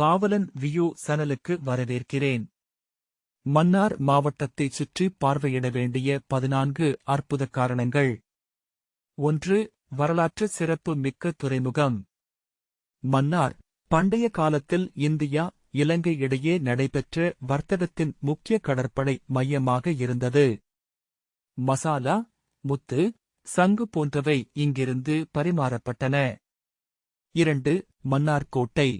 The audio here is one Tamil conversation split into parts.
பாவலன் வியூ சனலுக்கு வரவேற்கிறேன். மன்னார் மாவட்டத்தைச் சுற்றி பார்வையிட வேண்டிய பதினான்கு அற்புத காரணங்கள். ஒன்று வரலாற்று சிறப்பு மிக்க துறைமுகம். மன்னார் பண்டைய காலத்தில் இந்தியா இலங்கை இடையே நடைபெற்ற வர்த்தகத்தின் முக்கிய கடற்படை மையமாக இருந்தது. மசாலா முத்து சங்கு போன்றவை இங்கிருந்து பரிமாறப்பட்டன. இரண்டு மன்னார் கோட்டை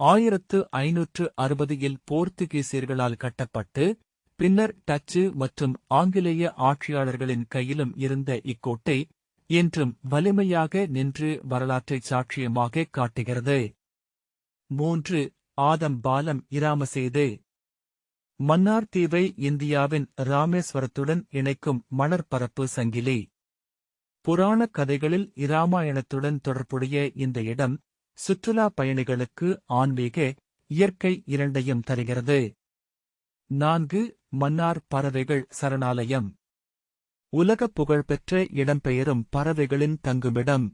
ஆயிரத்து ஐநூற்று அறுபதில் போர்த்துகீசியர்களால் கட்டப்பட்டு பின்னர் டச்சு மற்றும் ஆங்கிலேய ஆட்சியாளர்களின் கையிலும் இருந்த இக்கோட்டை இன்றும் வலிமையாக நின்று வரலாற்றைச் சாட்சியமாக காட்டுகிறது. மூன்று ஆதம் பாலம் இராமசேது. மன்னார் தீவை இந்தியாவின் ராமேஸ்வரத்துடன் இணைக்கும் மணற்பரப்பு சங்கிலி. புராணக் கதைகளில் இராமாயணத்துடன் தொடர்புடைய இந்த இடம் சுற்றுலா பயணிகளுக்கு ஆன்மீக இயற்கை இரண்டையும் தருகிறது. நான்கு மன்னார் பறவைகள் சரணாலயம். உலக புகழ்பெற்ற இடம்பெயரும் பறவைகளின் தங்குமிடம்.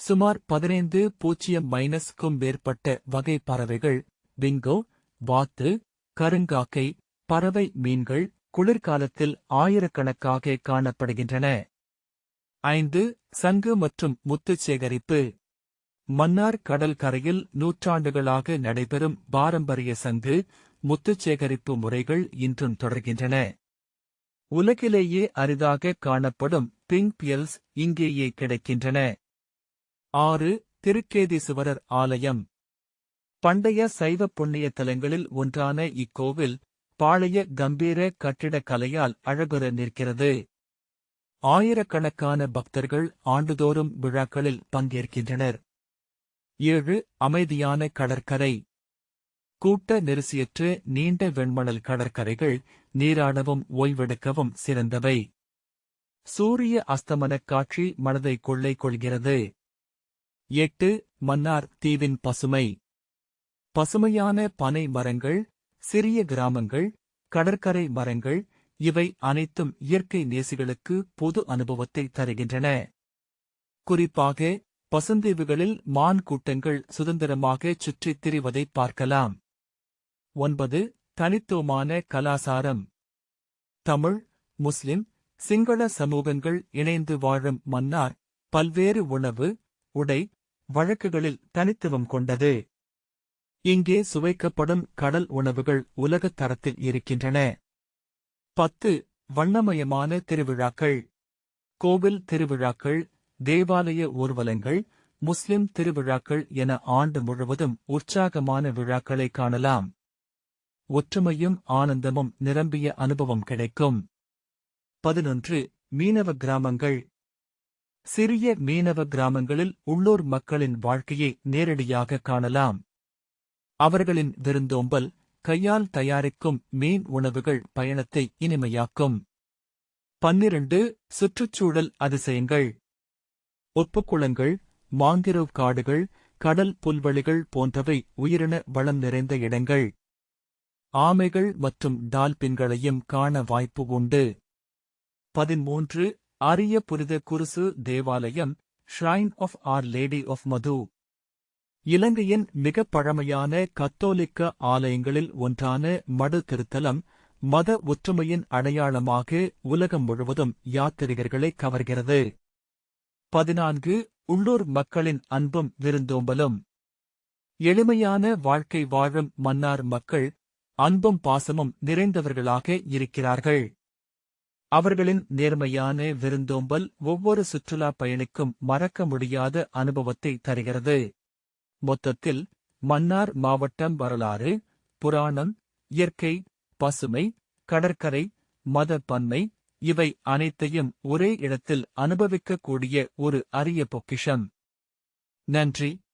சுமார் பதினைந்து பூஜ்ஜியம் மைனஸ்க்கும் மேற்பட்ட வகை பறவைகள் விங்கோ வாத்து கருங்காக்கை பறவை மீன்கள் குளிர்காலத்தில் ஆயிரக்கணக்காக காணப்படுகின்றன. ஐந்து சங்கு மற்றும் முத்து சேகரிப்பு. மன்னார் கடல் கரையில் நூற்றாண்டுகளாக நடைபெறும் பாரம்பரிய சங்கு முத்துச் சேகரிப்பு முறைகள் இன்றும் தொடர்கின்றன. உலகிலேயே அரிதாக காணப்படும் பிங்க் பியல்ஸ் இங்கேயே கிடைக்கின்றன. ஆறு திருக்கேதீசுவரர் ஆலயம். பண்டைய சைவ புண்ணிய தலங்களில் ஒன்றான இக்கோவில் பாளைய கம்பீர கட்டிடக் கலையால் அழகுற நிற்கிறது. ஆயிரக்கணக்கான பக்தர்கள் ஆண்டுதோறும் விழாக்களில் பங்கேற்கின்றனர். ஏழு அமைதியான கடற்கரை. கூட்ட நெரிசியற்ற நீண்ட வெண்மணல் கடற்கரைகள் நீராடவும் ஓய்வெடுக்கவும் சிறந்தவை. சூரிய அஸ்தமனக் காட்சி மனதை கொள்ளை கொள்கிறது. எட்டு மன்னார் தீவின் பசுமை. பசுமையான பனை மரங்கள் சிறிய கிராமங்கள் கடற்கரை மரங்கள் இவை அனைத்தும் இயற்கை நேசிகளுக்கு பொது அனுபவத்தை தருகின்றன. குறிப்பாக பசுந்தீவுகளில் மான் கூட்டங்கள் சுதந்திரமாக சுற்றித் திரிவதை பார்க்கலாம். ஒன்பது தனித்துவமான கலாசாரம். தமிழ் முஸ்லிம் சிங்கள சமூகங்கள் இணைந்து வாழும் மன்னார் பல்வேறு உணவு உடை வழக்குகளில் தனித்துவம் கொண்டது. இங்கே சுவைக்கப்படும் கடல் உணவுகள் உலகத் தரத்தில் இருக்கின்றன. பத்து வண்ணமயமான திருவிழாக்கள். கோவில் திருவிழாக்கள் தேவாலய ஊர்வலங்கள் முஸ்லிம் திருவிழாக்கள் என ஆண்டு முழுவதும் உற்சாகமான விழாக்களை காணலாம். ஒற்றுமையும் ஆனந்தமும் நிரம்பிய அனுபவம் கிடைக்கும். பதினொன்று. மீனவ கிராமங்கள். சிறிய மீனவ கிராமங்களில் உள்ளூர் மக்களின் வாழ்க்கையை நேரடியாக காணலாம். அவர்களின் விருந்தோம்பல் கையால் தயாரிக்கும் மீன் உணவுகள் பயணத்தை இனிமையாக்கும். பன்னிரண்டு. சுற்றுச்சூழல் அதிசயங்கள். உப்புக்குளங்கள் மாங்கிரோவ் காடுகள் கடல் புல்வெளிகள் போன்றவை உயிரின வளம் நிறைந்த இடங்கள். ஆமைகள் மற்றும் டால்பின்களையும் காண வாய்ப்பு உண்டு. பதிமூன்று. அரிய புனித குருசு தேவாலயம் shrine of Our Lady of Madhu இலங்கையின் மிகப் பழமையான கத்தோலிக்க ஆலயங்களில் ஒன்றான மடு திருத்தலம் மத ஒற்றுமையின் அடையாளமாக உலகம் முழுவதும் யாத்திரிகர்களை கவர்கிறது. பதினான்கு உள்ளூர் மக்களின் அன்பும் விருந்தோம்பலும். எளிமையான வாழ்க்கை வாழும் மன்னார் மக்கள் அன்பும் பாசமும் நிறைந்தவர்களாக இருக்கிறார்கள். அவர்களின் நேர்மையான விருந்தோம்பல் ஒவ்வொரு சுற்றுலா பயணிக்கும் மறக்க முடியாத அனுபவத்தை தருகிறது. மொத்தத்தில் மன்னார் மாவட்டம் வரலாறு புராணம் இயற்கை பசுமை கடற்கரை மத பன்மை இவை அனைத்தையும் ஒரே இடத்தில் அனுபவிக்கக்கூடிய ஒரு அரிய பொக்கிஷம். நன்றி.